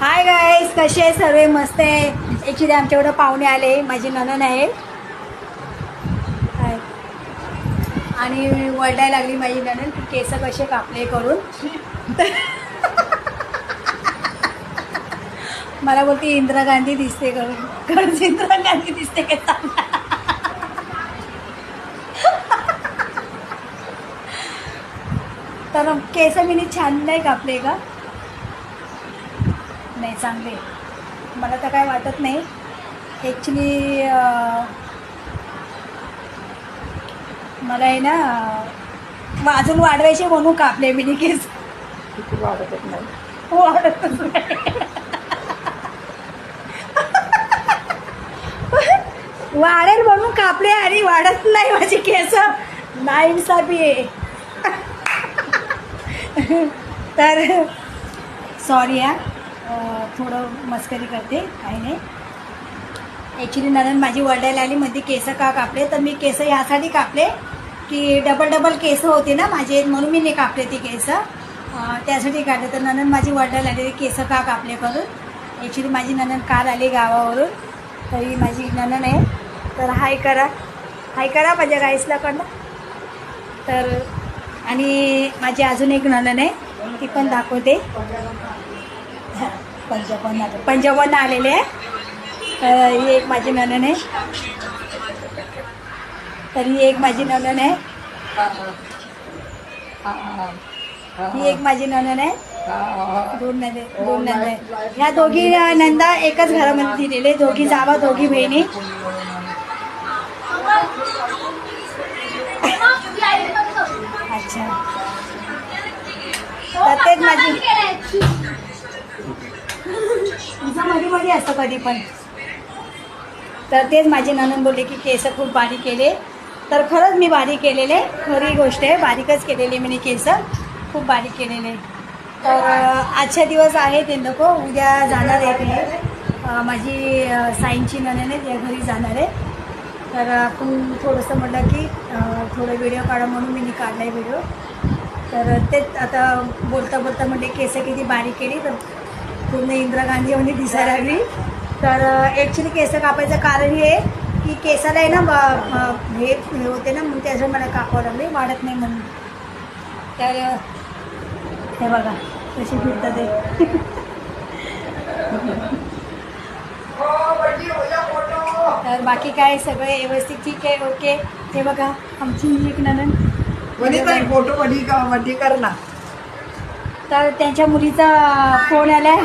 Hi guys कसे आहे सर्व? मस्त आहे. ॲक्च्युली आमच्याकडं पाहुणे आले. माझी ननन आहे. हाय. आणि वरडायला लागली माझी ननन केस कसे कापले करून. मला बोलते इंदिरा गांधी दिसते करून. खरंच इंदिरा गांधी दिसते का चांगला तर केस मी छान नाही कापले का? नाही चांगले. मला तर काय वाटत नाही. ॲक्च्युली मला आहे ना अजून वाढवायचे म्हणून कापले मी केस किती वाढतच नाही वाढतच नाही. वाढेल म्हणून कापले आणि वाढत नाही माझी केस. नाही इन्साफी आहे. तर सॉरी या थोडं मस्करी करते काही नाही ॲक्च्युली नंतर माझी वरडायला आली मध्ये केस का कापले? तर मी केस यासाठी कापले की डबल डबल केस होते ना माझे म्हणून मी नाही कापले ती केस. त्यासाठी काढले. तर ननन माझी वरडायला आली केस का कापले करून? ॲक्च्युली माझी ननन काल आली गावावरून. तरी माझी ननन आहे. तर हाय करा. हाय करा माझ्या गाईसला कडनं तर आणि माझी अजून एक ननन आहे ती पण दाखवते. पंजाबवरून आले. पंजाबवरून आलेले आहे. तर ही एक माझी ननन आहे. तर ही एक माझी ननन आहे. ही एक माझी ननन आहे. दोन नंदे दोन नंदे आहे ह्या दोघी नंदा एकाच घरामध्ये दिलेले दोघी जावा दोघी बहिणी. असतं कधी पण. तर तेच माझे ननंद बोलले की केस खूप बारीक केले. तर खरंच मी बारीक केलेले. खरी गोष्ट आहे बारीकच केलेली मी केस. खूप बारीक केलेले. तर आजचे आजच्या दिवस आहे ते नको उद्या जाणार आहे माझी साईंची ननन आहे त्या घरी जाणार आहे. तर आपण थोडंसं म्हटलं की थोडं व्हिडिओ काढा म्हणून मी काढला आहे व्हिडिओ. तर तेच आता बोलता बोलता म्हणजे केस किती बारीक केली तर पूर्ण इंदिरा गांधी एवढी दिसायला लागली तर ॲक्च्युली केस कापायचं कारण हे की केसाला आहे ना हे होते ना म्हणून त्याचं मला कापावं लागले वाढत नाही म्हणून. तर हे बघा कशी फिरतं ते तर बाकी काय सगळे व्यवस्थित ठीक आहे ओके. हे बघा आमची एक ननन फोटो वडी का वडी कर ना तर त्यांच्या मुलीचा फोन आलाय.